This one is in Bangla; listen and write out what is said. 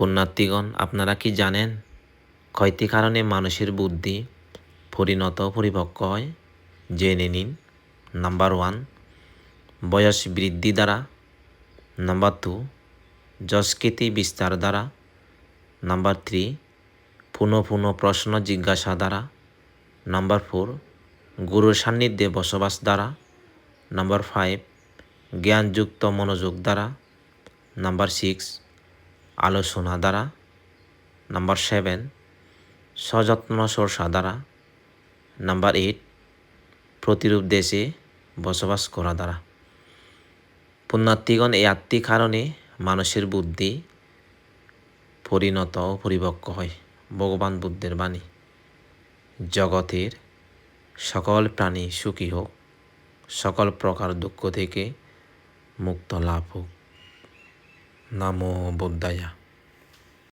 পুণ্যার্থীগণ আপনারা কি জানেন? কয়টি কারণে মানুষের বুদ্ধি পরিণত পরিপক্ক হয়। জেনে নিন। নাম্বার ওয়ান, বয়স বৃদ্ধি দ্বারা। নাম্বার টু যস্কৃতি বিস্তার দ্বারা। নাম্বার থ্রি, পুনঃ পুনঃ প্রশ্ন জিজ্ঞাসা দ্বারা। নাম্বার ফোর, গুরুর সান্নিধ্যে বসবাস দ্বারা। নাম্বার ফাইভ, জ্ঞানযুক্ত মনোযোগ দ্বারা। নাম্বার সিক্স আলোচনা দ্বারা। নাম্বার সেভেন সযত্ন চর্চা দ্বারা। নাম্বার এইট প্রতিরূপ দেশে বসবাস করা দ্বারা। পুণ্যার্থীগণ এই আটটি কারণে মানুষের বুদ্ধি পরিণত ও পরিপক্ক হয়। ভগবান বুদ্ধের বাণী। জগতের সকল প্রাণী সুখী হোক, সকল প্রকার দুঃখ থেকে মুক্ত লাভ হোক। Намо Буддая.